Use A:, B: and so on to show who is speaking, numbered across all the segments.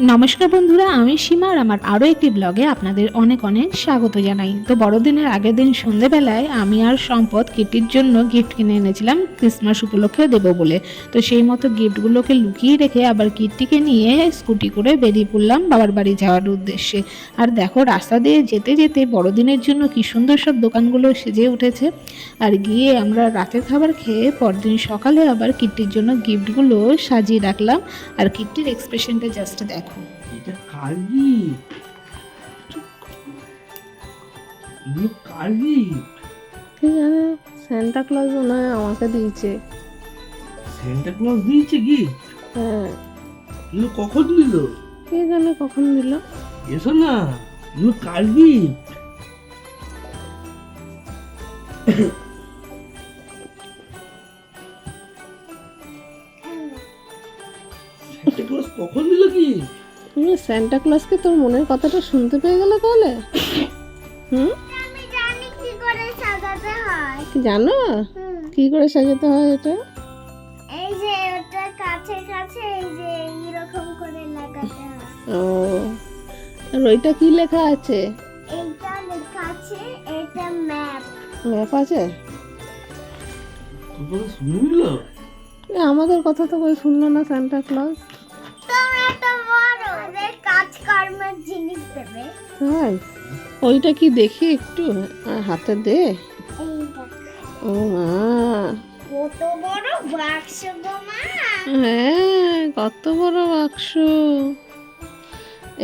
A: নমস্কার বন্ধুরা, আমি সীমা আর আমার আরও একটি ব্লগে আপনাদের অনেক অনেক স্বাগত জানাই। তো বড়দিনের আগের দিন সন্ধেবেলায় আমি আর সম্পদ কিটির জন্য গিফট কিনে এনেছিলাম ক্রিসমাস উপলক্ষে দেবো বলে। তো সেই মতো গিফটগুলোকে লুকিয়ে রেখে আবার কিটটিকে নিয়ে স্কুটি করে বেরিয়ে পড়লাম বাবার বাড়ি যাওয়ার উদ্দেশ্যে। আর দেখো, রাস্তা দিয়ে যেতে যেতে বড়দিনের জন্য কি সুন্দর সব দোকানগুলো সেজে উঠেছে। আর গিয়ে আমরা রাতের খাবার খেয়ে পরদিন সকালে আবার কিটটির জন্য গিফটগুলো সাজিয়ে রাখলাম। আর কিটটির এক্সপ্রেশনটা জাস্ট দেখো।
B: এটা gift? এগুলো কার gift?
C: সান্টা ক্লজ মনে হয় আমাকে দিয়েছে
B: Santa Claus দিয়েছে gift?
C: হ্যাঁ
B: এগুলো কখন দিল
C: কে জানে কখন দিল
B: এসো না এগুলো কার Santa কখন দিল কি?
C: তুমি তোর মনের কথাটা শুনতে পেয়ে গেলে তাহলে? হুম?
D: কি করে সাজাতে হয়।
C: কি জানো। কি করে সাজাতে হয় এটা
D: এই যে ওটা কাছে কাছে এই যে এইরকম করে লাগাতে হয়।
C: ও আর ওইটা কি লেখা আছে?
D: এইটা লেখা আছে এটা ম্যাপ
C: ম্যাপ আছে? আমাদের কথা তো কই শুনলো না সান্টা ক্লজ তাই? ওইটা কি দেখি একটু? হাতে দে। ও মা।
D: কত বড় বাক্স গো মা।
C: হ্যাঁ কত বড় বাক্স।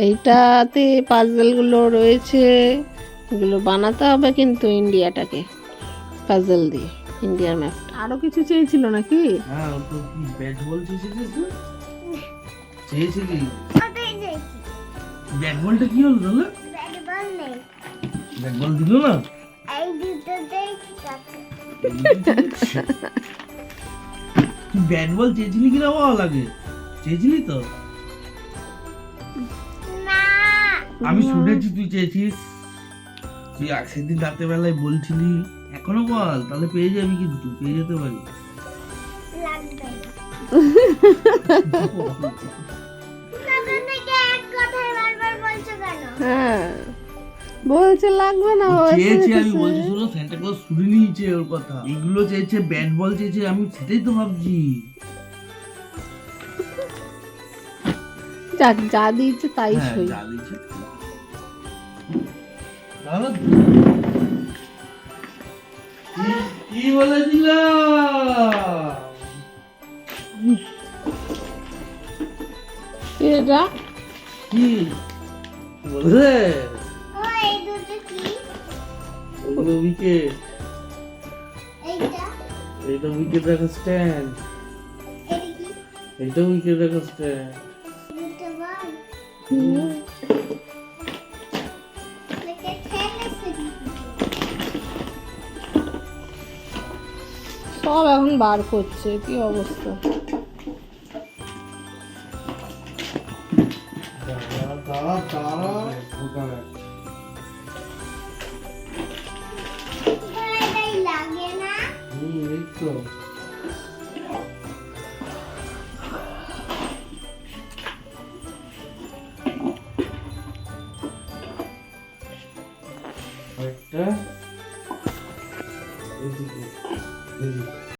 C: এইটাতে পাজলগুলো রয়েছে। এগুলো বানাতে হবে কিন্তু ইন্ডিয়াটাকে। পাজল দিয়ে ইন্ডিয়ার ম্যাপ আরও কিছু চেয়েছিল নাকি?
B: হ্যাঁ ও তো কি ব্যাট বল চেয়েছে তুই? চেয়েছিলি? ব্যাট বলটা কি হলো তাহলে?
D: ব্যাট বল
B: দিল না?
D: এই দুটোতেই
B: ব্যাট বল চেয়েছিলি কিনা বল আগে চেয়েছিলি তো? আমি শুনেছি তুই চেয়েছিস। তুই আগ- সেদিন রাতের বেলায় বলছিলি এখনও বল তাহলে পেয়ে যাবি কিন্তু পেয়ে যেতে পারি
D: লাগবে
C: হ্যাঁ। বলছে লাগবে না
B: চেয়েছি আমি বলছি। শুনো স্যান্টা ক্লজ শুনে নিয়েছে ওর কথা। এগুলো চেয়েছে ব্যাট বল চেয়েছে আমি সেটাই তো ভাবছি।
C: যাক যা দিয়েছে তাই
B: হ্যাঁ
C: সই।
B: যা দিয়েছে কি বলেছিলাম
C: এটা?
B: কি?
D: দুটো
B: ওগুলো উইকেট
D: এইটা
B: এইটা উইকেট রাখা স্ট্যান্ড
D: এটা
B: উইকেট রাখা স্ট্যান্ড
C: সব এখন বার করছে, কি অবস্থা?
B: सारा चारा
D: होता है तो
B: একটা এদিকে এদিকে